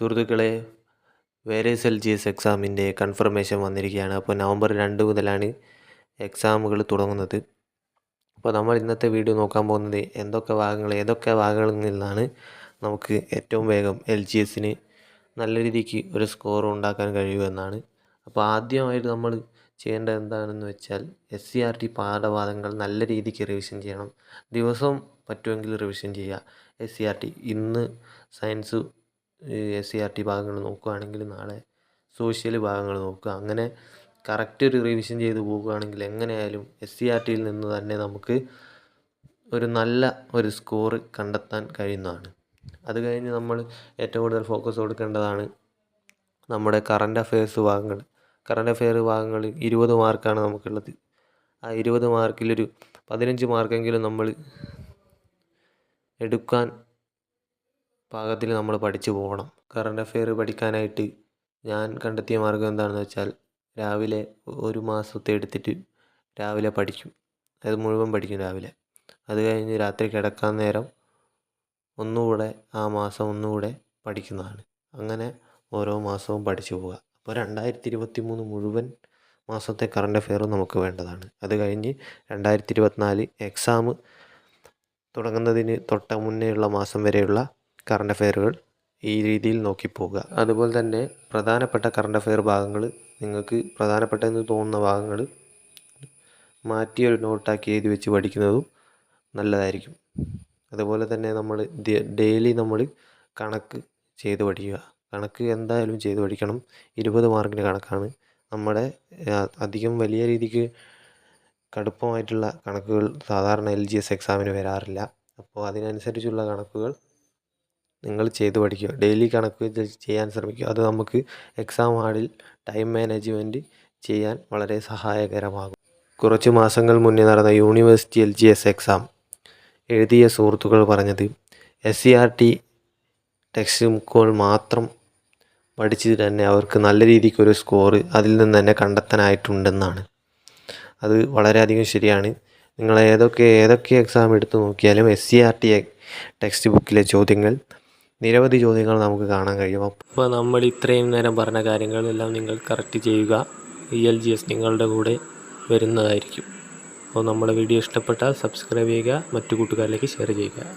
സുഹൃത്തുക്കളെ various L G S എക്സാമിന്റെ confirmation വന്നിരിക്കുകയാണ്. അപ്പോൾ നവംബർ രണ്ട് മുതലാണ് എക്സാമുകൾ തുടങ്ങുന്നത്. അപ്പോൾ നമ്മൾ ഇന്നത്തെ വീഡിയോ നോക്കാൻ പോകുന്നത് എന്തൊക്കെ ഭാഗങ്ങൾ ഏതൊക്കെ ഭാഗങ്ങളിൽ നിന്നാണ് നമുക്ക് ഏറ്റവും വേഗം എൽ ജി എസിന് നല്ല രീതിക്ക് ഒരു സ്കോർ ഉണ്ടാക്കാൻ കഴിയുമെന്നാണ് അപ്പോൾ ആദ്യമായിട്ട് നമ്മൾ ചെയ്യേണ്ടത് എന്താണെന്ന് വെച്ചാൽ എസ് സി ആർ ടി പാഠഭാഗങ്ങൾ നല്ല രീതിക്ക് റിവിഷൻ ചെയ്യണം. ദിവസവും പറ്റുമെങ്കിൽ റിവിഷൻ ചെയ്യുക. എസ് സി ആർ ടി ഇന്ന് science S C R T ഭാഗങ്ങൾ നോക്കുകയാണെങ്കിൽ നാളെ സോഷ്യൽ ഭാഗങ്ങൾ നോക്കുക. അങ്ങനെ കറക്റ്റ് ഒരു റിവിഷൻ ചെയ്ത് പോകുകയാണെങ്കിൽ എങ്ങനെയായാലും എസ് സി ആർ ടിയിൽ നിന്ന് തന്നെ നമുക്ക് ഒരു നല്ല ഒരു സ്കോർ കണ്ടെത്താൻ കഴിയുന്നതാണ്. അത് കഴിഞ്ഞ് നമ്മൾ ഏറ്റവും കൂടുതൽ ഫോക്കസ് കൊടുക്കേണ്ടതാണ് നമ്മുടെ കറണ്ട് അഫെയർസ് ഭാഗങ്ങൾ. കറണ്ട് അഫെയർ ഭാഗങ്ങൾ ഇരുപത് മാർക്കാണ് നമുക്കുള്ളത്. ആ ഇരുപത് മാർക്കിലൊരു പതിനഞ്ച് മാർക്കെങ്കിലും നമ്മൾ എടുക്കാൻ പാകത്തിൽ നമ്മൾ പഠിച്ചു പോകണം. കറണ്ട് അഫെയർ പഠിക്കാനായിട്ട് ഞാൻ കണ്ടെത്തിയ മാർഗം എന്താണെന്ന് വെച്ചാൽ രാവിലെ ഒരു മാസത്തെ എടുത്തിട്ട് രാവിലെ പഠിക്കും. അത് മുഴുവൻ പഠിക്കും രാവിലെ. അത് കഴിഞ്ഞ് രാത്രി കിടക്കാൻ നേരം ഒന്നുകൂടെ ആ മാസം ഒന്നുകൂടെ പഠിക്കുന്നതാണ്. അങ്ങനെ ഓരോ മാസവും പഠിച്ചു പോവുക. അപ്പോൾ രണ്ടായിരത്തി ഇരുപത്തി മൂന്ന് മുഴുവൻ മാസത്തെ കറണ്ട് അഫെയറും നമുക്ക് വേണ്ടതാണ്. അത് കഴിഞ്ഞ് രണ്ടായിരത്തി ഇരുപത്തിനാല് എക്സാം തുടങ്ങുന്നതിന് തൊട്ട മുന്നേയുള്ള മാസം വരെയുള്ള കറണ്ട് അഫെയറുകൾ ഈ രീതിയിൽ നോക്കി പോവുക അതുപോലെ തന്നെ പ്രധാനപ്പെട്ട കറണ്ട് അഫെയർ ഭാഗങ്ങൾ നിങ്ങൾക്ക് പ്രധാനപ്പെട്ടതെന്ന് തോന്നുന്ന ഭാഗങ്ങൾ മാറ്റി ഒരു നോട്ടാക്കി എഴുതി വെച്ച് പഠിക്കുന്നതും നല്ലതായിരിക്കും. അതുപോലെ തന്നെ നമ്മൾ ഡെയിലി നമ്മൾ കണക്ക് ചെയ്ത് പഠിക്കുക. കണക്ക് എന്തായാലും ചെയ്ത് പഠിക്കണം. ഇരുപത് മാർക്കിന്റെ കണക്കാണ്. നമ്മുടെ അധികം വലിയ രീതിക്ക് കടുപ്പമായിട്ടുള്ള കണക്കുകൾ സാധാരണ എൽ ജി എസ് എക്സാമിന് വരാറില്ല. അപ്പോൾ അതിനനുസരിച്ചുള്ള കണക്കുകൾ നിങ്ങൾ ചെയ്ത് പഠിക്കുക. ഡെയിലി കണക്ക് ചെയ്യാൻ ശ്രമിക്കുക. അത് നമുക്ക് എക്സാം ഹാളിൽ ടൈം മാനേജ്മെന്റ് ചെയ്യാൻ വളരെ സഹായകരമാകും. കുറച്ച് മാസങ്ങൾ മുന്നേ നടന്ന university L G S exam എഴുതിയ സുഹൃത്തുക്കൾ പറഞ്ഞത് S C R T text ബുക്കുകൾ മാത്രം പഠിച്ചിട്ട് തന്നെ അവർക്ക് നല്ല രീതിക്കൊരു സ്കോർ അതിൽ നിന്ന് തന്നെ കണ്ടെത്താനായിട്ടുണ്ടെന്നാണ്. അത് വളരെയധികം ശരിയാണ്. നിങ്ങൾ ഏതൊക്കെ ഏതൊക്കെ എക്സാം എടുത്തു നോക്കിയാലും S C R T text ബുക്കിലെ ചോദ്യങ്ങൾ നിരവധി ചോദ്യങ്ങൾ നമുക്ക് കാണാൻ കഴിയും. അപ്പോൾ നമ്മൾ ഇത്രയും നേരം പറഞ്ഞ കാര്യങ്ങളെല്ലാം നിങ്ങൾ കറക്റ്റ് ചെയ്യുക. ഇ എൽ ജി എസ് നിങ്ങളുടെ കൂടെ വരുന്നതായിരിക്കും. അപ്പോൾ നമ്മുടെ വീഡിയോ ഇഷ്ടപ്പെട്ടാൽ സബ്സ്ക്രൈബ് ചെയ്യുക. മറ്റു കൂട്ടുകാരിലേക്ക് ഷെയർ ചെയ്യുക.